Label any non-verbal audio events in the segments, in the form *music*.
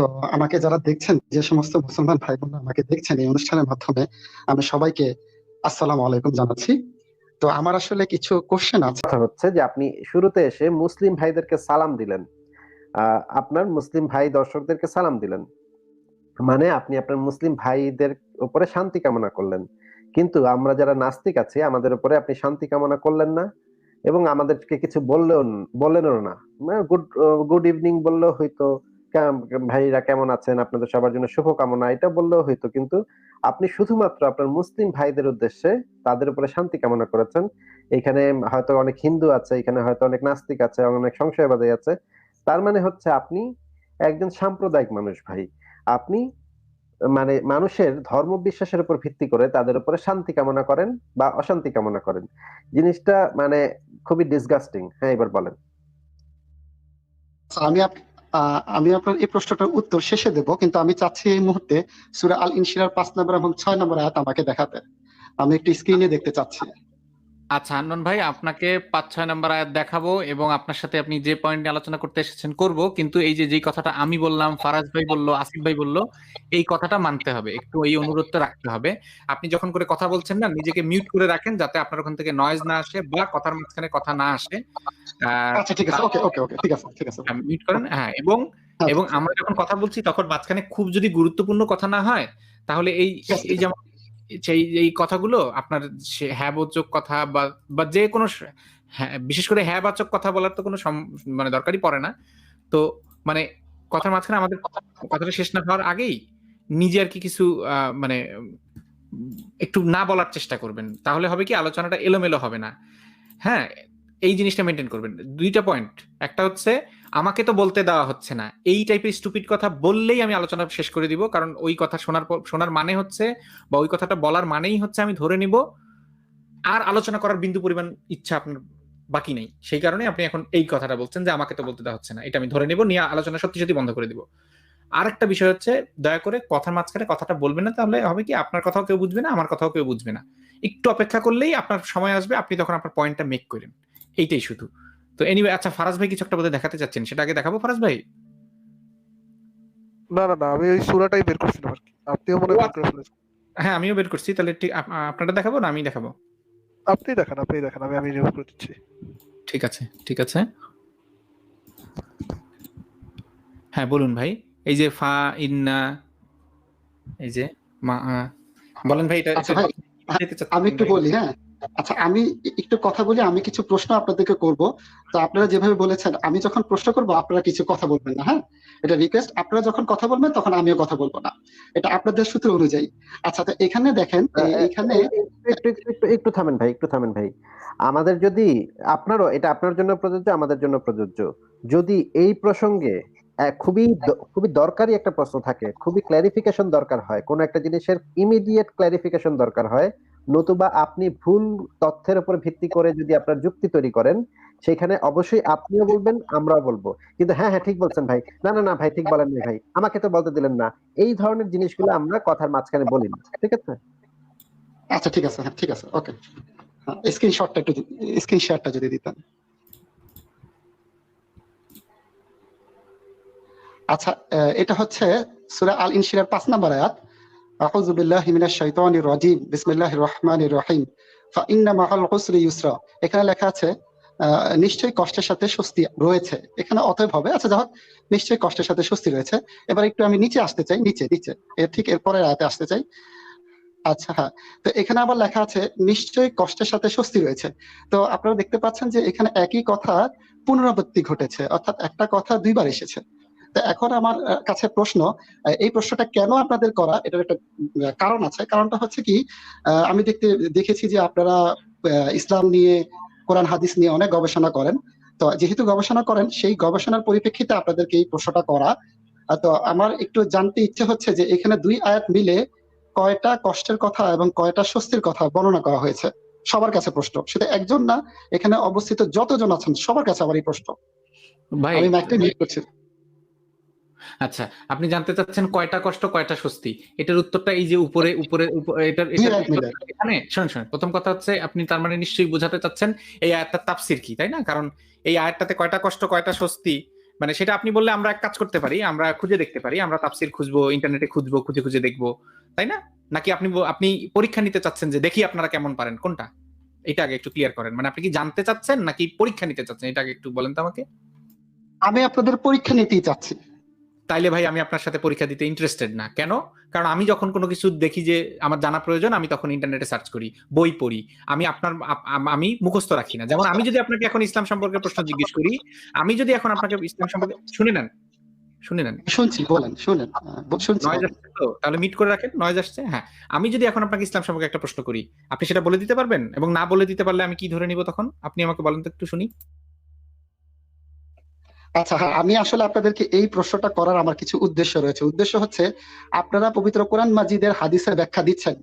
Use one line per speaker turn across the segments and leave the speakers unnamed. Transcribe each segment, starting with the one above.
তো আমাকে যারা দেখছেন, যে সমস্ত মুসলমান ভাই বোনরা আমাকে দেখছেন এই অনুষ্ঠানের মাধ্যমে, আমি সবাইকে আসসালামু আলাইকুম জানাচ্ছি। তো আমার আসলে কিছু কোশ্চেন আছে।
কথা হচ্ছে যে আপনি শুরুতে এসে মুসলিম ভাইদেরকে সালাম দিলেন। আপনার মুসলিম ভাই দর্শকদেরকে সালাম দিলেন। মানে আপনি আপনার মুসলিম ভাইদের উপরে শান্তি কামনা করলেন। কিন্তু আমরা যারা নাস্তিক আছি, আমাদের উপরে আপনি শান্তি কামনা করলেন না এবং আমাদেরকে কিছু বললেও বললেনও না। গুড গুড ইভিনিং বললেও হয়তো ভাইরা কেমন আছেন? আপনাদের সবার জন্য শুভকামনা। এটা বললেও হয়তো, কিন্তু আপনি শুধুমাত্র আপনার মুসলিম ভাইদের উদ্দেশ্যে তাদের উপরে শান্তি কামনা করেছেন। এখানে হয়তো অনেক হিন্দু আছে, এখানে হয়তো অনেক নাস্তিক আছে অনেক সংশয়বাদী আছে। তার মানে হচ্ছে আপনি একজন সাম্প্রদায়িক মানুষ, ভাই। আপনি মানে মানুষের ধর্ম বিশ্বাসের উপর ভিত্তি করে তাদের উপরে শান্তি কামনা করেন বা অশান্তি কামনা করেন। জিনিসটা মানে খুবই ডিসগাস্টিং হ্যাঁ এবার বলেন।
আমি আমি আপনার এই প্রশ্নটার উত্তর শেষে দেব, কিন্তু আমি চাচ্ছি এই মুহূর্তে সুরা আল ইনশিরার পাঁচ নম্বর এবং ছয় নম্বর আয়াত আমাকে দেখাতে। আমি একটু স্ক্রিনে দেখতে চাচ্ছি।
আচ্ছা আনন ভাই আপনাকে পাঁচ ছয় নম্বর আয়াত দেখাবো এবং আপনার সাথে আপনি যে পয়েন্ট নিয়ে আলোচনা করতে এসেছেন করব। কিন্তু এই যে যেই কথাটা আমি বললাম ফারাজ ভাই বলল আসিফ ভাই বলল এই কথাটা মানতে হবে। একটু এই অনুরোধটা রাখতে হবে। আপনি যখন করে কথা বলছেন না নিজেকে মিউট করে রাখেন যাতে আপনার ওখান থেকে নয়েজ না আসে বা কথার মাঝখানে কথা না আসে।
আচ্ছা ঠিক আছে। ওকে ওকে ওকে ঠিক আছে ঠিক আছে।
মিউট করেন হ্যাঁ এবং
আচ্ছা,
এবং আমরা যখন কথা বলছি তখন মাঝখানে খুব যদি গুরুত্বপূর্ণ কথা না হয় তাহলে এই এই যেমন সেই এই কথাগুলো আপনার সে- হ্যাঁ কথা বা যে কোনো বিশেষ করে হ্যাঁ বাচক কথা বলার তো কোনো মানে দরকারই পড়ে না। তো মানে কথার মাঝখানে আমাদের কথা- কথাটা শেষ না হওয়ার আগেই নিজে আর কি কিছু মানে একটু না বলার চেষ্টা করবেন। তাহলে হবে কি আলোচনাটা এলোমেলো হবে না। হ্যাঁ এই জিনিসটা মেনটেন করবেন। দুইটা পয়েন্ট একটা হচ্ছে আমাকে তো বলতে দেওয়া হচ্ছে না। এই টাইপের স্টুপিড কথা বললেই আমি আলোচনা শেষ করে দিব, কারণ ওই কথা শোনার শোনার মানে হচ্ছে বা ওই কথাটা বলার মানেই হচ্ছে আমি ধরে নিব। আর আলোচনা করার বিন্দু পরিমাণ ইচ্ছা আপনার বাকি নেই। সেই কারণে আপনি এখন এই কথাটা বলছেন যে আমাকে তো বলতে দেওয়া হচ্ছে না। এটা আমি ধরে নিব, নিয়ে আলোচনা সত্যি সত্যি বন্ধ করে দিব। আর একটা বিষয় হচ্ছে, দয়া করে কথার মাঝখানে কথাটা বলবেন না, তাহলে হবে কি, আপনার কথাও কেউ বুঝবে না, আমার কথাও কেউ বুঝবে না। একটু অপেক্ষা করলেই আপনার সময় আসবে, আপনি তখন আপনার পয়েন্টটা মেক করেন। এইটাই শুধু। তো এনিওয়ে আচ্ছা ফারাজ ভাই কিছু একটা বোধহয় দেখাতে চাচ্ছেন। সেটা আগে দেখাবো ফারাজ ভাই?
না না না আমি ওই সুরাটাই বের করছিলাম আর কি। আপনিও মনে বের করে
হ্যাঁ আমিও বের করছি। তাহলে ঠিক আপ- আপনারটা দেখাবো না আমি দেখাবো?
আপনি দেখান আপনি দেখান আমি আমি রিমুভ করে দিচ্ছি।
ঠিক আছে ঠিক আছে। হ্যাঁ বলুন ভাই। এই যে ফা ইন্না এই যে মা বলেন ভাই এটা
আচ্ছা ভাই
চাচ্ছেন
আমি একটু বলি হ্যাঁ? আচ্ছা আমি একটু কথা বলি আমি কিছু প্রশ্ন আপনাদেরকে করব। তো আপনারা যেভাবে বলেছেন আমি যখন প্রশ্ন করব আপনারা কিছু কথা বলবেন না হ্যাঁ? এটা রিকোয়েস্ট আপনারা যখন কথা বলবেন তখন আমিও কথা বলব না। এটা আপনাদের সূত্র অনুযায়ী। আচ্ছা তো এখানে দেখেন এখানে
একটু থামেন ভাই একটু থামেন ভাই। আমাদের যদি আপনারও এটা আপনার জন্য প্রযোজ্য আমাদের জন্য প্রযোজ্য। যদি এই প্রসঙ্গে খুবই খুবই দরকারি একটা প্রশ্ন থাকে খুবই ক্ল্যারিফিকেশন দরকার হয় কোন একটা জিনিসের ইমিডিয়েট ক্ল্যারিফিকেশন দরকার হয় নতুবা আপনি ভুল তথ্যের উপর ভিত্তি করে যদি আপনার যুক্তি তৈরি করেন, সেখানে অবশ্যই আপনিও বলবেন, আমরাও বলব। কিন্তু হ্যাঁ হ্যাঁ ঠিক বলছেন ভাই। না না না, ভাই, ঠিক বলেন ভাই। আমাকে তো বলতে দিলেন না। এই ধরনের জিনিসগুলো আমরা কথার মাঝখানে বলি না। ঠিক আছে?
আচ্ছা ঠিক আছে হ্যাঁ ঠিক আছে, ওকে। স্ক্রিনশটটা একটু স্ক্রিন শেয়ারটা যদি দিতেন। আচ্ছা এটা হচ্ছে সূরা আল ইনশিরার পাঁচ নম্বর আয়াত। আউযু বিল্লাহি মিনাশ শাইতানির রাজিম, বিসমিল্লাহির রহমানির রহিম। ফাইন্না মাআল উসরি ইউসরা। এখানে লেখা আছে নিশ্চয়ই কষ্টের সাথে স্বস্তি রয়েছে। এখানে অতএব হবে আচ্ছা যাই নিশ্চয়ই কষ্টের সাথে স্বস্তি রয়েছে। এবার একটু আমি নিচে আসতে চাই, নিচে নিচে। এর ঠিক এরপরের আয়াতে আসতে চাই। আচ্ছা হ্যাঁ। তো এখানে আবার লেখা আছে, নিশ্চয়ই কষ্টের সাথে স্বস্তি রয়েছে। তো আপনারা দেখতে পাচ্ছেন যে এখানে একই কথা পুনরাবৃত্তি ঘটেছে। অর্থাৎ একটা কথা দুইবার এসেছে। এখন আমার কাছে প্রশ্ন এই প্রশ্নটা কেন আপনাদের করা? এটার একটা কারণ আছে। কারণটা হচ্ছে কি আমি দেখতে দেখেছি যে আপনারা ইসলাম নিয়ে কোরআন হাদিস নিয়ে অনেক গবেষণা করেন। তো যেহেতু গবেষণা করেন সেই গবেষণার পরিপ্রেক্ষিতে আপনাদেরকে এই প্রশ্নটা করা। তো আমার একটু জানতে ইচ্ছে হচ্ছে যে এখানে দুই আয়াত মিলে কয়টা কষ্টের কথা এবং কয়টা স্বস্তির কথা বর্ণনা করা হয়েছে? সবার কাছে প্রশ্ন। সেটা একজন না এখানে অবস্থিত যতজন আছেন সবার কাছে আমার এই প্রশ্ন।
ভাই
আমি ম্যাকটা মিট করছি।
আচ্ছা আপনি জানতে চাচ্ছেন কয়টা কষ্ট কয়টা স্বস্তি? এটার উত্তরটা এই যে উপরে উপরে এটার এখানে? শোন শোন প্রথম কথা হচ্ছে আপনি তার মানে নিশ্চয়ই বোঝাতে চাচ্ছেন এই আয়াতটার তাফসির কি তাই না? কারণ এই আয়াতটাতে কয়টা কষ্ট কয়টা স্বস্তি? মানে সেটা আপনি বললে আমরা এক কাজ করতে পারি আমরা খুঁজে দেখতে পারি আমরা তাফসির খুঁজবো ইন্টারনেটে খুঁজবো খুঁজে খুঁজে দেখব তাই না? নাকি আপনি আপনি পরীক্ষা নিতে চাচ্ছেন যে দেখি আপনারা কেমন পারেন কোনটা? এটা আগে একটু ক্লিয়ার করেন। মানে আপনি কি জানতে চাচ্ছেন নাকি পরীক্ষা নিতে চাচ্ছেন? এটা আগে একটু বলেন তো আমাকে।
আমি আপনাদের পরীক্ষা নিতেই চাচ্ছি।
তাইলে ভাই আমি আপনার সাথে পরীক্ষা দিতে ইন্টারেস্টেড না। কেন? কারণ আমি যখন কোনো কিছু দেখি যে আমার জানা প্রয়োজন আমি তখন ইন্টারনেটে সার্চ করি বই পড়ি। আমি আপনার আমি মুখস্থ রাখি না। যেমন আমি যদি আপনাকে এখন ইসলাম সম্পর্কে প্রশ্ন জিজ্ঞেস করি আমি যদি এখন আপনাকে ইসলাম সম্পর্কে শুনে নেন শুনে নেন।
শুনছি বলেন শুনেন শুনছি
তাহলে মিট করে রাখেন নয়েজ আসছে? হ্যাঁ। আমি যদি এখন আপনাকে ইসলাম সম্পর্কে একটা প্রশ্ন করি আপনি সেটা বলে দিতে পারবেন? এবং না বলে দিতে পারলে আমি কি ধরে নিব তখন? আপনি আমাকে বলেন তো একটু শুনি।
আচ্ছা হ্যাঁ আমি আসলে আপনাদেরকে এই প্রশ্নটা করার আমার কিছু উদ্দেশ্য রয়েছে। উদ্দেশ্য হচ্ছে আপনারা পবিত্র কোরআন মাজিদের হাদিসের ব্যাখ্যা দিচ্ছেন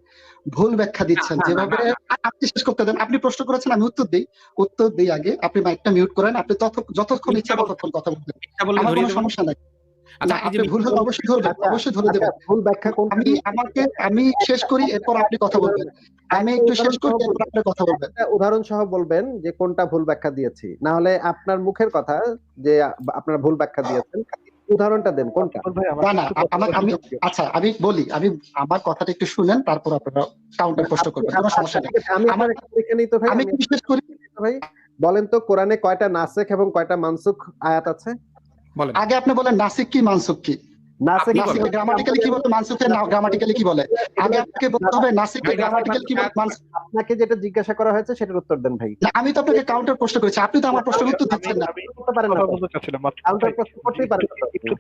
ভুল ব্যাখ্যা দিচ্ছেন
না, না,
যেভাবে আপনি শেষ করতে দেন। আপনি প্রশ্ন করেছেন আমি উত্তর দিই। উত্তর দিই আগে আপনি মাইকটা মিউট করেন আপনি যতক্ষণ ইচ্ছা ততক্ষণ কথা বলবেন। আমার কোনো সমস্যা নাই।
আচ্ছা আপনি
ভুল হলে অবশ্যই ধরবেন
আচ্ছা,
অবশ্যই ধরে দেবেন।
আচ্ছা, ভুল ব্যাখ্যা কোনটা?
আমি আমাকে আমি শেষ করি এরপর আপনি কথা বলবেন। আমি একটু শেষ করি এরপর আপনি কথা বলবেন।
উদাহরণ সহ বলবেন যে কোনটা ভুল ব্যাখ্যা দিয়েছি। না হলে আপনার মুখের কথা যে আপনার ভুল ব্যাখ্যা দিয়েছেন উদাহরণটা দেন কোনটা?
না না আমার আমি আচ্ছা আমি বলি আমি আমার কথাটা একটু শুনেন তারপর আপনারা কাউন্টার প্রশ্ন করবেন কোনো সমস্যা নেই।
আমি আমার
আমার-
একটা পরীক্ষা নিই তো ভাই
আমি
আমি
করি?
ভাই বলেন তো কোরআনে কয়টা নাসেখ এবং কয়টা মানসুখ আয়াত আছে?
আগে আপনি বলেন নাসিক কি মানসুক কি?
নাসেখ
আপনি
নাসিকে গ্রামাটিক্যালি কি বলে মানসুকে গ্রামাটিক্যালি কি বলে? আগে আপনাকে বলতে হবে নাসিকে গ্রামাটিক্যালি কি বলে
আপনাকে যেটা জিজ্ঞাসা করা হয়েছে সেটার উত্তর দেন ভাই।
আমি তো আপনাকে কাউন্টার প্রশ্ন করেছি। আপনি তো আমার প্রশ্নের উত্তর দিচ্ছেন না।
করতে পারেন না।
কথা বলতে চাচ্ছিলাম মাত্র
কাউন্টার প্রশ্ন করতেই পারেন
একটু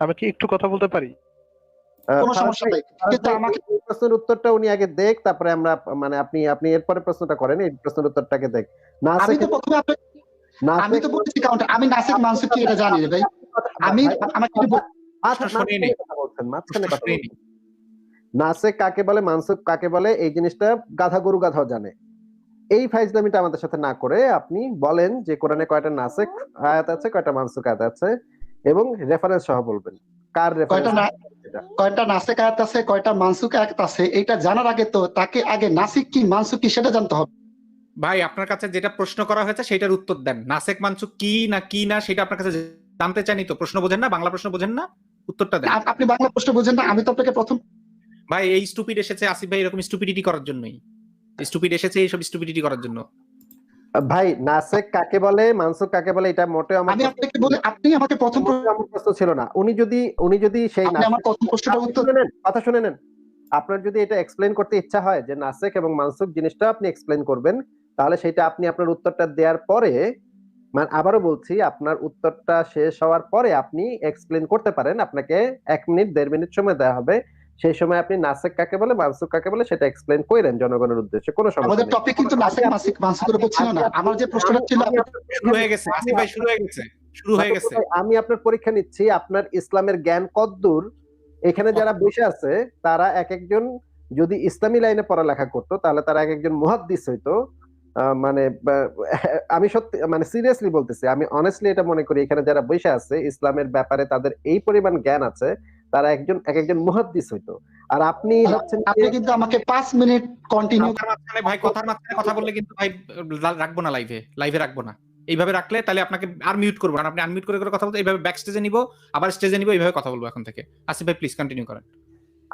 আমি কি একটু কথা বলতে পারি?
কোনো সমস্যা
ভাই,
নেই কিন্তু আমাকে
প্রশ্নের উত্তরটা উনি আগে দেখ তারপরে আমরা মানে আপনি আপনি এরপরে প্রশ্নটা করেন এই প্রশ্নের উত্তরটাকে দেখ।
আমি তো প্রথমে আপনাকে আমি তো বলেছি কাউন্টার আমি নাসিক মানসুক কি এটা জানি ভাই? আমি আমাকে
শুনিয়ে
বলছেন নাসেক কাকে বলে মানসুক কাকে বলে এই জিনিসটা গাধা গরু গাধাও জানে। এই ফাইজলামিটা আমাদের সাথে না করে আপনি বলেন যে কোরআনে কয়টা নাসেক আয়াত আছে কয়টা মানসুক আয়াত আছে এবং রেফারেন্স সহ বলবেন। কার
কয়টা
রেফারেন্স
না কয়টা নাসিক আয়াত আছে কয়টা মানসুক আয়াত আছে এটা জানার আগে তো তাকে আগে নাসিক কি মানসুক কি সেটা জানতে হবে।
ভাই আপনার কাছে যেটা প্রশ্ন করা হয়েছে সেটার উত্তর দেন। নাসেক মানসুক কি না কি না সেটা আপনার কাছে জানতে চাইনি তো? প্রশ্ন বোঝেন না বাংলা প্রশ্ন বোঝেন না উত্তরটা দেন।
আপনি বাংলা প্রশ্ন বুঝেন না আমি তো আপনাকে প্রথম
ভাই এই স্টুপিড এসেছে আসিফ ভাই এরকম স্টুপিডিটি করার জন্যই। স্টুপিড এসেছে এইসব স্টুপিডিটি করার জন্য।
ভাই নাসেক কাকে বলে মানসুক কাকে বলে এটা মোটেও আমার
আমি আপনাকে বলে আপনি আমাকে প্রথম প্রশ্ন-
আমার প্রশ্ন ছিল না। উনি যদি উনি যদি সেই
আপনি আমার প্রথম প্রশ্নটার
আপনি
উত্তর
নেন, কথা শুনে নেন। আপনার যদি এটা এক্সপ্লেন করতে ইচ্ছা হয় যে নাসেক এবং মানসুক জিনিসটা আপনি এক্সপ্লেন করবেন তাহলে সেটা আপনি আপনার উত্তরটা দেওয়ার পরে মানে আবারও বলছি আপনার উত্তরটা শেষ হওয়ার পরে আপনি এক্সপ্লেন করতে পারেন আপনাকে এক মিনিট দেড় মিনিট সময় দেওয়া হবে। সেই সময় আপনি নাসেক কাকে বলে মানসুক কাকে বলে সেটা এক্সপ্লেন করেন জনগণের উদ্দেশ্যে কোনো সমস্যা
আমাদের টপিক কিন্তু নাসিক মাসিক মানসুকের উপর ছিল না। আমার যে প্রশ্নটা ছিল
আমি
আপনি-
আপনার-
শুরু হয়ে গেছে আসিফ ভাই শুরু হয়ে গেছে শুরু হয়ে গেছে।
আমি আপনার পরীক্ষা নিচ্ছি আপনার ইসলামের জ্ঞান কদ্দূর। এখানে যারা বসে আছে তারা এক একজন যদি ইসলামী লাইনে পড়ালেখা করতো তাহলে তারা এক একজন মুহাদ্দিস হইতো। মানে আমি সত্যি মানে সিরিয়াসলি বলতেছি আমি অনেস্টলি এটা মনে করি এখানে যারা বসে আছে ইসলামের ব্যাপারে তাদের এই পরিমাণ জ্ঞান আছে তারা একজন এক একজন মুহাদ্দিস হইতো। আর আপনি হচ্ছেন
আপনি কিন্তু আমাকে পাঁচ মিনিট কন্টিনিউ
কথার মাঝখানে ভাই কথার মাঝখানে কথা বললে কিন্তু ভাই রাখব না লাইভে লাইভে রাখব না। এইভাবে রাখলে তাহলে আপনাকে আর মিউট করব কারণ আপনি আনমিউট করে করে কথা বলতে এইভাবে ব্যাক স্টেজে নিবো আবার স্টেজে নিবো এইভাবে কথা বলব এখন থেকে। আসিফ ভাই প্লিজ কন্টিনিউ করেন।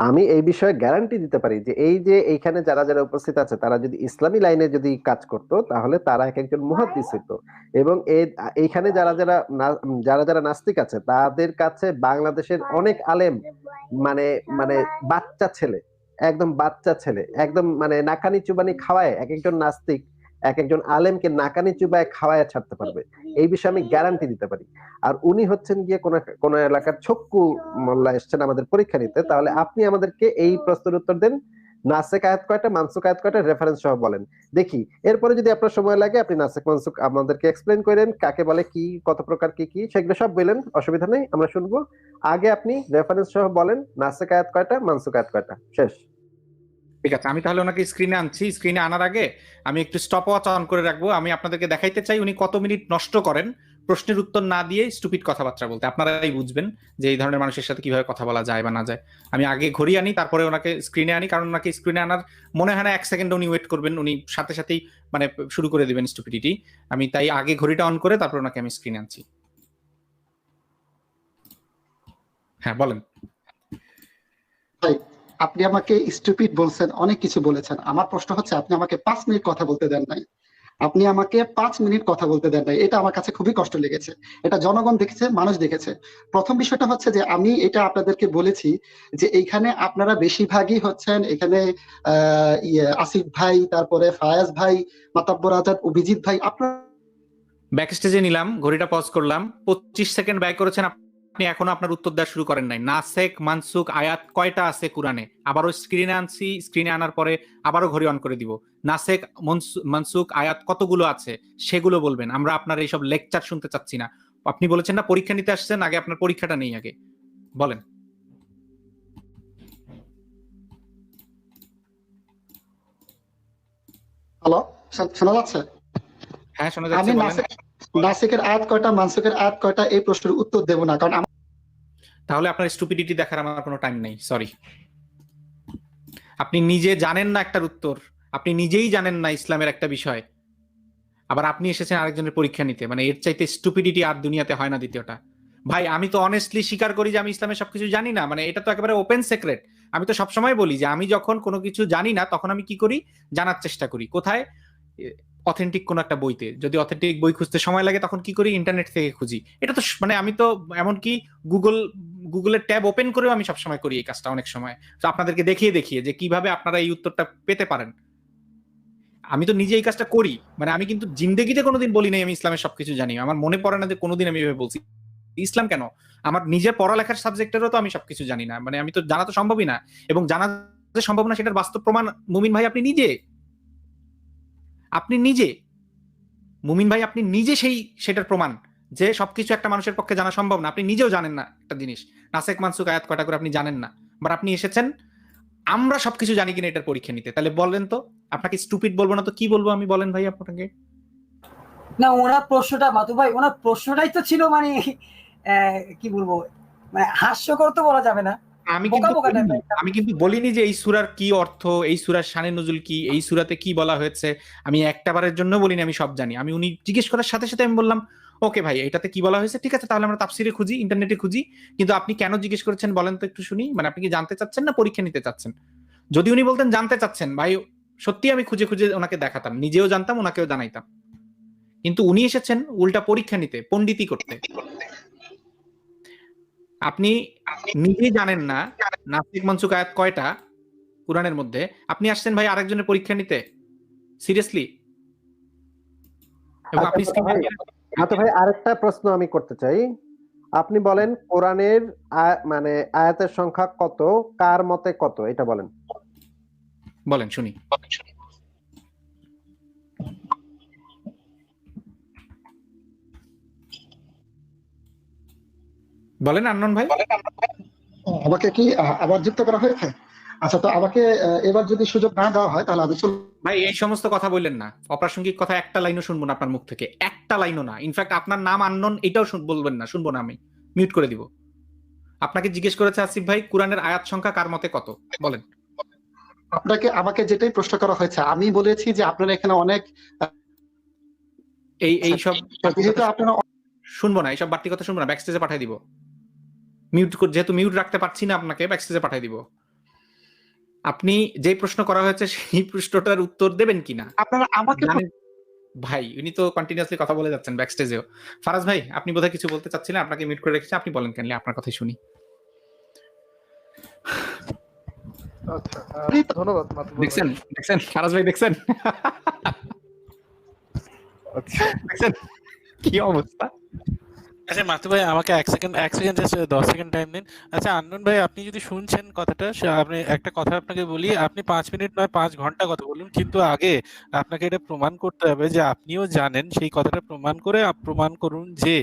আমি এই বিষয়ে গ্যারান্টি দিতে পারি যে এই যে এইখানে যারা যারা উপস্থিত আছে, তারা যদি ইসলামী লাইনে যদি কাজ করত, তাহলে তারা এক একজন মুহাদ্দিস হইতো। এবং এই- এইখানে যারা যারা যারা যারা নাস্তিক আছে, তাদের কাছে বাংলাদেশের অনেক আলেম মানে মানে বাচ্চা ছেলে, একদম বাচ্চা ছেলে, একদম মানে নাকানি চুবানি খাওয়ায় এক একজন নাস্তিক এক একজন আলেমকে নাকানি চুবায় খাওয়ায় ছাড়তে পারবে। এই বিষয়ে আমি গ্যারান্টি দিতে পারি। আর উনি হচ্ছেন গিয়ে কোন কোন এলাকার ছক্কু মোল্লা এসছেন আমাদের পরীক্ষা নিতে, তাহলে আপনি আমাদেরকে এই প্রশ্নের উত্তর দেন। নাসেক আয়াত কয়টা মানসুক আয়াত কয়টা রেফারেন্স সহ বলেন। দেখি, এরপরে যদি আপনার সময় লাগে, আপনি নাসেক মানসুক আমাদেরকে এক্সপ্লেন করেন, কাকে বলে কি, কত প্রকার কি কি, সেগুলো সব বলেন, অসুবিধা নেই, আমরা শুনব। আগে আপনি রেফারেন্স সহ বলেন, নাসেক আয়াত কয়টা মানসুক আয়াত কয়টা, শেষ।
ঠিক আছে, আমি তাহলে ওনাকে স্ক্রিনে আনছি। স্ক্রিনে আনার আগে আমি একটু স্টপ ওয়াচ অন করে রাখব। আমি আপনাদেরকে দেখাইতে চাই উনি কত মিনিট নষ্ট করেন। প্রশ্নের উত্তর না দিয়ে স্টুপিড কথাবার্তা বলতে। আপনারাই বুঝবেন যে এই ধরনের মানুষের সাথে কীভাবে কথা বলা যায় বা না যায়। আমি আগে ঘড়ি আনি, তারপরে ওনাকে স্ক্রিনে আনি, কারণ ওনাকে স্ক্রিনে আনার মনে হয় না এক সেকেন্ড উনি ওয়েট করবেন। উনি সাথে সাথেই মানে শুরু করে দেবেন স্টুপিডিটি আমি তাই আগে ঘড়িটা অন করে তারপর ওনাকে আমি স্ক্রিনে আনছি। হ্যাঁ বলেন।
আপনি আমাকে স্টুপিড বলছেন, অনেক কিছু বলেছেন। আমার প্রশ্ন হচ্ছে, আপনি আমাকে পাঁচ মিনিট কথা বলতে দেন নাই। আপনি আমাকে পাঁচ মিনিট কথা বলতে দেন নাই। এটা আমার কাছে খুবই কষ্ট লেগেছে। এটা জনগণ দেখেছে, মানুষ দেখেছে। প্রথম বিষয়টা হচ্ছে যে, আমি এটা আপনাদেরকে বলেছি যে, এইখানে আপনারা বেশিরভাগই হচ্ছেন, এখানে ইয়ে আসিফ ভাই, তারপরে ফায়াজ ভাই, মাতাব্বর আজাদ, অভিজিৎ ভাই, আপনার
ব্যাক স্টেজে নিলাম, ঘড়িটা পজ করলাম। পঁচিশ সেকেন্ড ব্যয় করেছেন আপনি এখনও আপনার উত্তর দেওয়া শুরু করেন নাই। নাসেক মানসুক আয়াত কয়টা আছে কোরআনে? আবারও স্ক্রিনে আনছি স্ক্রিনে আনার পরে আবারও ঘড়ি অন করে দিব। নাসেক মানসুক আয়াত কতগুলো আছে সেগুলো বলবেন। আমরা আপনার এইসব লেকচার শুনতে চাচ্ছি না। আপনি বলেছেন না পরীক্ষা নিতে আসছেন আগে আপনার পরীক্ষাটা নেই আগে। বলেন।
হ্যালো শোনা যাচ্ছে?
হ্যাঁ শোনা যাচ্ছে
নাসিকের আয়াত কয়টা মানসুকের আয়াত কয়টা এই প্রশ্নের উত্তর দেবো না কারণ
তাহলে আপনার স্টুপিডিটি দেখার আমার কোনো টাইম নেই সরি আপনি নিজে জানেন না একটার উত্তর আপনি নিজেই জানেন না ইসলামের একটা বিষয়। আবার আপনি এসেছেন আরেকজনের পরীক্ষা নিতে মানে এর চাইতে স্টুপিডিটি আর দুনিয়াতে হয় না দ্বিতীয়টা। ভাই আমি তো অনেস্টলি স্বীকার করি যে আমি ইসলামের সবকিছু জানি না মানে এটা তো একেবারে ওপেন সিক্রেট আমি তো সবসময় বলি যে আমি যখন কোনো কিছু জানি না তখন আমি কি করি? জানার চেষ্টা করি। কোথায়? অথেন্টিক কোন একটা বইতে। যদি অথেন্টিক বই খুঁজতে সময় লাগে, তখন কি করি? ইন্টারনেট থেকে খুঁজি। এটা তো মানে আমি তো এমনকি গুগল গুগলের ট্যাব ওপেন করেও আমি সবসময় করি এই কাজটা অনেক সময়। তো আপনাদেরকে দেখিয়ে দেখিয়ে যে কীভাবে আপনারা এই উত্তরটা পেতে পারেন। আমি তো নিজে এই কাজটা করি। মানে আমি কিন্তু জিন্দেগিতে কোনোদিন বলি নাই আমি ইসলামের সবকিছু জানি। আমার মনে পড়ে না যে কোনোদিন আমি এভাবে বলছি। ইসলাম কেন? আমার নিজের পড়ালেখার সাবজেক্টেরও তো আমি সবকিছু জানি না। মানে আমি তো জানা তো সম্ভবই না। এবং জানা যে সম্ভব না, সেটার বাস্তব প্রমাণ মুমিন ভাই আপনি নিজে আপনি নিজে, মুমিন ভাই, আপনি নিজে সেই, সেটার প্রমাণ যে সবকিছু একটা মানুষের পক্ষে জানা সম্ভব না। আপনি নিজেও জানেন না একটা জিনিস। নাসেক মানসুক আয়াত কটা করে আপনি জানেন না। বাট আপনি এসেছেন, আমরা সবকিছু জানি কিনা এটার পরীক্ষা নিতে। তাহলে বলেন তো, আপনাকে স্টুপিড বলব না তো কি বলব আমি, বলেন ভাই আপনাকে?
না, ওনার প্রশ্নটা মাতু ভাই, ওনার প্রশ্নটাই তো ছিল মানে কি বলব মানে হাস্যকর তো বলা যাবে না।
আমি কিন্তু। আমি কিন্তু বলিনি যে এই সুরার কি অর্থ এই সুরার শানে নজুল কি এই সুরাতে কি বলা হয়েছে। আমি একটা বারের জন্য বলিনি আমি সব জানি। আমি উনি জিজ্ঞেস করার সাথে সাথে আমি বললাম ওকে ভাই এটাতে কি বলা হয়েছে? ঠিক আছে তাহলে আমরা তাফসিরে খুঁজি ইন্টারনেটে খুঁজি। কিন্তু আপনি কেন জিজ্ঞেস করেছেন বলেন তো একটু শুনি। মানে আপনি কি জানতে চাচ্ছেন না পরীক্ষা নিতে চাচ্ছেন? যদি উনি বলতেন জানতে চাচ্ছেন ভাই সত্যি আমি খুঁজে খুঁজে ওনাকে দেখাতাম। নিজেও জানতাম ওনাকেও জানাইতাম। কিন্তু উনি এসেছেন উল্টা পরীক্ষা নিতে পণ্ডিতি করতে। আপনি নিজেই জানেন না নাস্তিক মনসুক আয়াত কয়টা কোরআনের মধ্যে? আপনি আসছেন ভাই আরেকজনের পরীক্ষা নিতে? সিরিয়াসলি আপনি
আচ্ছা, ভাই, আরেকটা প্রশ্ন আমি করতে চাই। আপনি বলেন কোরআনের আয়- মানে আয়াতের সংখ্যা কত কার মতে কত? এটা বলেন।
বলেন শুনি। বলেন আন্নন ভাই।
আমাকে কি আবার যুক্ত করা হয়েছে? আচ্ছা তো আমাকে এবার যদি সুযোগ না দেওয়া হয় তাহলে আমি
ভাই এই সমস্ত কথা বললেন না। অপ্রাসঙ্গিক কথা একটা লাইনও শুনব না আপনার মুখ থেকে। একটা লাইনও না। ইনফ্যাক্ট আপনার নাম আননোন এটাও বলবেন না। শুনব না আমি। মিউট করে দিব। আপনাকে জিজ্ঞেস করেছে আসিফ ভাই কোরআনের আয়াত সংখ্যা কার মতে কত? বলেন।
আপনাকে আমাকে যেটাই প্রশ্ন করা হয়েছে আমি বলেছি যে আপনারা এখানে অনেক
এই এই সব
যেহেতু আপনারা
শুনব না এইসব বাড়তি কথা শুনব না। ব্যাকস্টেজে পাঠিয়ে দিব। মিউট যেহেতু মিউট রাখতে পারছি না আপনাকে ব্যাকস্টেজে পাঠিয়ে দিব। আপনি যে প্রশ্ন করা হয়েছে সেই প্রশ্নটার উত্তর দেবেন কিনা?
আপনারা আমাকে
ভাই উনি তো কন্টিনিউয়াসলি কথা বলে যাচ্ছেন ব্যাকস্টেজেও ফারাজ ভাই আপনি বোধহয় কিছু বলতে চাচ্ছিলেন? আপনাকে মিউট করে রেখেছি আপনি বলেন কেনলি আপনার কথাই শুনি।
আচ্ছা ধন্যবাদ
দেখছেন? দেখছেন? ফারাজ ভাই দেখছেন?
আচ্ছা।
দেখছেন? কি অবস্থা?
আচ্ছা মাতু ভাই আমাকে এক সেকেন্ড এক সেকেন্ড জাস্ট দশ সেকেন্ড টাইম দিন। আচ্ছা আনন্দ ভাই আপনি যদি শুনছেন কথাটা আপনি একটা কথা আপনাকে বলি আপনি পাঁচ মিনিট নয় পাঁচ ঘণ্টা কথা বলুন কিন্তু আগে আপনাকে এটা প্রমাণ করতে হবে যে আপনিও জানেন সেই কথাটা প্রমাণ করে প্রমাণ করুন যে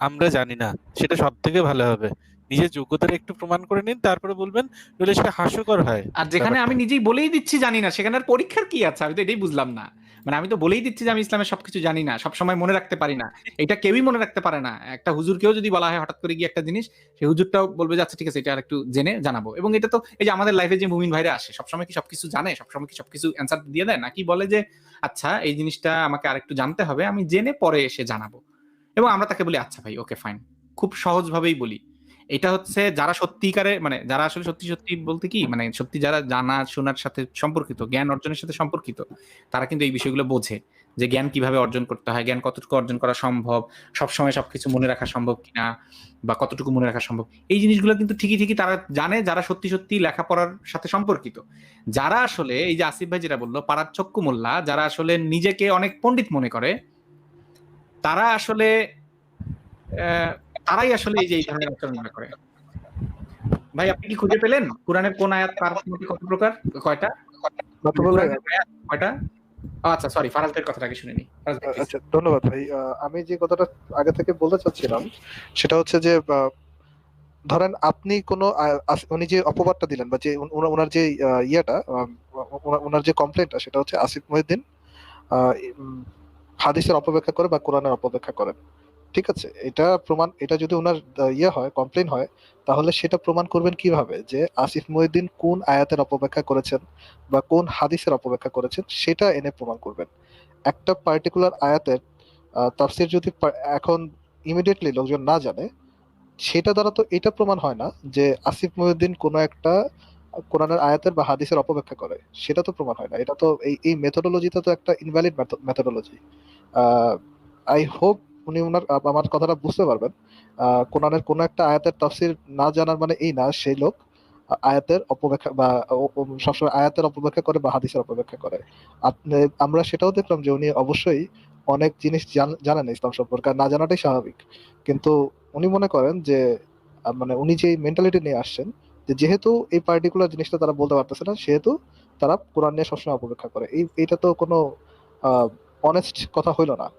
আমরা জানি না সেটা সব থেকে ভালো হবে। নিজের যোগ্যতাটা একটু প্রমাণ করে নিন তারপরে বলবেন নইলে সেটা হাস্যকর হয়।
আর যেখানে আমি নিজেই বলেই দিচ্ছি জানি না সেখানে আর পরীক্ষার কি আছে? আমি তো এটাই বুঝলাম না। মানে আমি তো বলেই দিচ্ছি যে আমি ইসলামের সবকিছু জানি না, সবসময় মনে রাখতে পারি না। এটা কেউই মনে রাখতে পারে না। একটা হুজুরকেও যদি বলা হয় হঠাৎ করে গিয়ে একটা জিনিস, সেই হুজুরটাও বলবে যে আচ্ছা ঠিক আছে, এটা আর একটু জেনে জানাব। এবং এটা তো এই যে আমাদের লাইফে যে মুমিন ভাইরা আসে, সবসময় কি সবকিছু জানে? সবসময় কি সবকিছু অ্যান্সার দিয়ে দেয়? নাকি বলে যে আচ্ছা এই জিনিসটা আমাকে আরেকটু জানতে হবে, আমি জেনে পরে এসে জানাব। এবং আমরা তাকে বলি আচ্ছা ভাই ওকে ফাইন খুব সহজভাবেই বলি। এটা হচ্ছে যারা সত্যিকারে মানে যারা আসলে সত্যি সত্যি বলতে কি মানে সত্যি যারা জানা শোনার সাথে সম্পর্কিত, জ্ঞান অর্জনের সাথে সম্পর্কিত, তারা কিন্তু এই বিষয়গুলো বোঝে যে জ্ঞান কীভাবে অর্জন করতে হয়, জ্ঞান কতটুকু অর্জন করা সম্ভব, সবসময় সবকিছু মনে রাখা সম্ভব কিনা বা কতটুকু মনে রাখা সম্ভব। এই জিনিসগুলো কিন্তু ঠিকই ঠিকই তারা জানে যারা সত্যি সত্যি লেখাপড়ার সাথে সম্পর্কিত। যারা আসলে, এই যে আসিফ ভাই যেটা বলল, পাড়ার চক্কু মোল্লা, যারা আসলে নিজেকে অনেক পণ্ডিত মনে করে, তারা আসলে তারাই আসলে এই যে এই ধরনের আচরণগুলো করে। ভাই আপনি কি খুঁজে পেলেন? কোরআনের কোন আয়াত কার মধ্যে কত প্রকার? কয়টা? কয়টা? আচ্ছা সরি ফারাজ ভাইয়ের কথাটা আগে শুনিনি please।
আচ্ছা ধন্যবাদ ভাই। আমি যে কথাটা আগে থেকে বলতে চাচ্ছিলাম সেটা হচ্ছে যে ধরেন আপনি কোনো উনি যে অপবাদটা দিলেন বা যে ওনার যে ইয়েটা ওনার যে কমপ্লেনটা সেটা হচ্ছে আসিফ মহিউদ্দিন আহ, হাদিসের অপব্যাখ্যা করে বা কোরআনের অপব্যাখ্যা করেন। ঠিক আছে, এটা প্রমাণ, এটা যদি ওনার ইয়ে হয় কমপ্লেন হয়, তাহলে সেটা প্রমাণ করবেন কীভাবে? যে আসিফ মহিউদ্দিন কোন আয়াতের অপব্যাখ্যা করেছেন বা কোন হাদিসের অপব্যাখ্যা করেছেন, সেটা এনে প্রমাণ করবেন। একটা পার্টিকুলার আয়াতের তাফসীর যদি এখন ইমিডিয়েটলি লোকজন না জানে, সেটা দ্বারা তো এটা প্রমাণ হয় না যে আসিফ মহিউদ্দিন কোনো একটা কোরআনের আয়াতের বা হাদিসের অপব্যাখ্যা করে। সেটা তো প্রমাণ হয় না। এটা তো এই এই মেথোডোলজিটা তো একটা ইনভ্যালিড মেথোডোলজি আই হোপ উনি ওনার আমার কথাটা বুঝতে পারবেন। কোরআনের কোনো একটা আয়াতের তাফসীর না জানার মানে এই না, সেই লোক আয়াতের অপব্যাখ্যা বা সবসময় আয়াতের অপব্যাখ্যা করে বা হাদিসের অপব্যাখ্যা করে। আমরা সেটাও দেখলাম যে উনি অবশ্যই অনেক জিনিস জান- জানেন ইসলাম সম্পর্কে না জানাটাই স্বাভাবিক। কিন্তু উনি মনে করেন যে মানে উনি যে মেন্টালিটি নিয়ে আসছেন, যে যেহেতু এই পার্টিকুলার জিনিসটা তারা বলতে পারতেছে না, সেহেতু তারা কোরআন নিয়ে সবসময় অপব্যাখ্যা করে। এই, এইটা তো কোনো অনেস্ট কথা হইল না।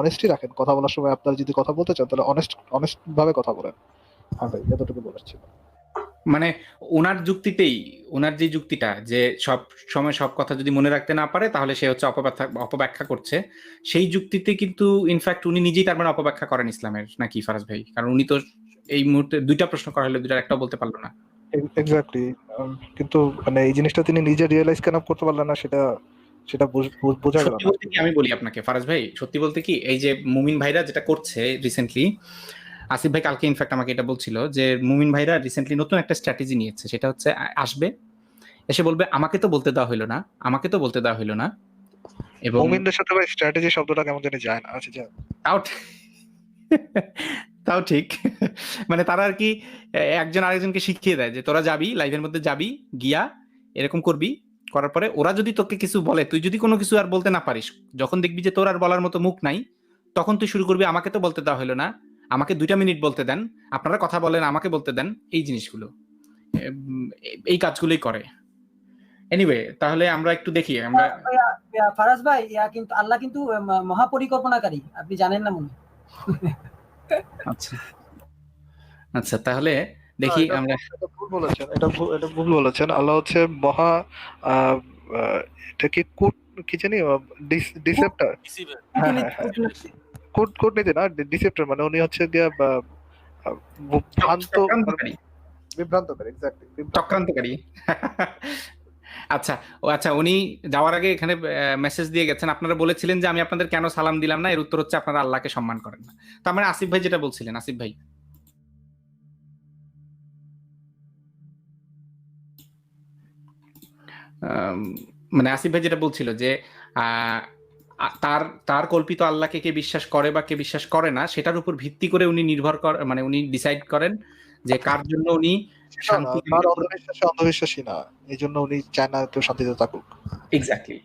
অনেস্টই রাখেন কথা বলার সময় আপনারা যদি কথা বলতে চান তাহলে অনেস্ট অনেস্ট ভাবে কথা বলেন। হ্যাঁ ভাই এতটুকু বলেছি।
মানে ওনার যুক্তিতেই ওনার যে যুক্তিটা যে সব সময় সব কথা যদি মনে রাখতে না পারে তাহলে সে হচ্ছে অপব্যাখ্যা অপব্যাখ্যা করছে। সেই যুক্তিতে কিন্তু ইনফ্যাক্ট উনি নিজেই তার মানে অপব্যাখ্যা করেন ইসলামের নাকি ফারাজ ভাই? কারণ উনি তো এই মুহূর্তে দুইটা প্রশ্ন করা হলে দুইটার একটাও বলতে পারল না।
এক্স্যাক্টলি কিন্তু মানে এই জিনিসটা তিনি নিজে রিয়েলাইজ কেন করতে পারলেন না সেটা সেটা বুঝ- গেল
বলতে কি আমি বলি আপনাকে ফারাজ ভাই? সত্যি বলতে কি এই যে মুমিন ভাইরা যেটা করছে রিসেন্টলি আসিফ ভাই কালকে ইনফ্যাক্ট আমাকে এটা বলছিল যে মুমিন ভাইরা রিসেন্টলি নতুন একটা স্ট্র্যাটেজি নিয়েছে সেটা হচ্ছে আসবে এসে বলবে আমাকে তো বলতে দেওয়া হইল না আমাকে তো বলতে দেওয়া হইল না। এবং
মুমিনদের সাথে ভাই স্ট্র্যাটেজি শব্দটা কেমন জানি যায় না আচ্ছা যা
ঠিক- তাও ঠিক। মানে তারা আর কি একজন আরেকজনকে শিখিয়ে দেয় যে তোরা যাবি লাইভের মধ্যে যাবি গিয়া এরকম করবি করার পরে ওরা যদি তোকে কিছু বলে তুই যদি কোনো কিছু আর বলতে না পারিস যখন দেখবি যে তোর আর বলার মতো মুখ নাই তখন তুই শুরু করবি আমাকে তো বলতে দেওয়া হলো না আমাকে দুইটা মিনিট বলতে দেন আপনারা কথা বলেন আমাকে বলতে দেন এই জিনিসগুলো। এই কাজগুলোই করে। এনিওয়ে তাহলে আমরা একটু দেখি আমরা
ইয়া, ফারাজ ভাই ইয়া কিন্তু আল্লাহ কিন্তু মহাপরিকল্পনাকারী আপনি জানেন না মনে
আচ্ছা। আচ্ছা তাহলে দেখি আমরা
ভুল বলেছেন এটা এটা ভুল বলেছেন। আল্লাহ হচ্ছে মহা এটা কি কুট কি জানি ডিসেপ্টার? হ্যাঁ, হ্যাঁ, হ্যাঁ। কুট কূটনীতি না ডিসেপ্টার মানে উনি হচ্ছে গিয়া ভ্রান্ত বিভ্রান্তকারী এক্স্যাক্টলি
চক্রান্তকারী। *laughs* আচ্ছা ও আচ্ছা উনি যাওয়ার আগে এখানে মেসেজ দিয়ে গেছেন। আপনারা বলেছিলেন যে আমি আপনাদের কেন সালাম দিলাম না? এর উত্তর হচ্ছে আপনারা আল্লাহকে সম্মান করেন না। তার মানে আসিফ ভাই যেটা বলছিলেন আসিফ ভাই। মানে আসিফ ভাই যেটা বলছিল যে তার তার কল্পিত আল্লাহকে কে বিশ্বাস করে বা কে বিশ্বাস করে না সেটার উপর ভিত্তি করে উনি নির্ভর করে মানে উনি ডিসাইড করেন যে কার জন্য উনি শান্তি
অন্ধবিশ্বাসী না এই জন্য উনি চায় না কেউ শান্তিতে থাকুক।
এক্স্যাক্টলি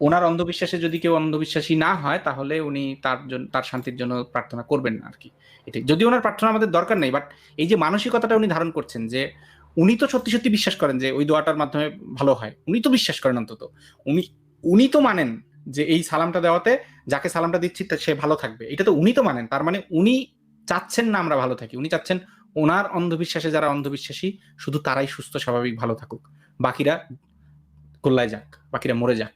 ওনার অন্ধবিশ্বাসে যদি কেউ অন্ধবিশ্বাসী না হয় তাহলে উনি তার জন্য তার শান্তির জন্য প্রার্থনা করবেন না আর কি। এটাই। যদি ওনার প্রার্থনা আমাদের দরকার নেই বাট এই যে মানসিকতাটা উনি ধারণ করছেন যে উনি তো সত্যি সত্যি বিশ্বাস করেন যে ওই দোয়াটার মাধ্যমে ভালো হয়। উনি তো বিশ্বাস করেন অন্তত। উনি উনি তো মানেন যে এই সালামটা দেওয়াতে যাকে সালামটা দিচ্ছি সে ভালো থাকবে। এটা তো উনি তো মানেন। তার মানে উনি চাচ্ছেন না আমরা ভালো থাকি। উনি চাচ্ছেন ওনার অন্ধবিশ্বাসে যারা অন্ধবিশ্বাসী, শুধু তারাই সুস্থ, স্বাভাবিক, ভালো থাকুক। বাকিরা কল্যায় যাক, বাকিরা মরে যাক।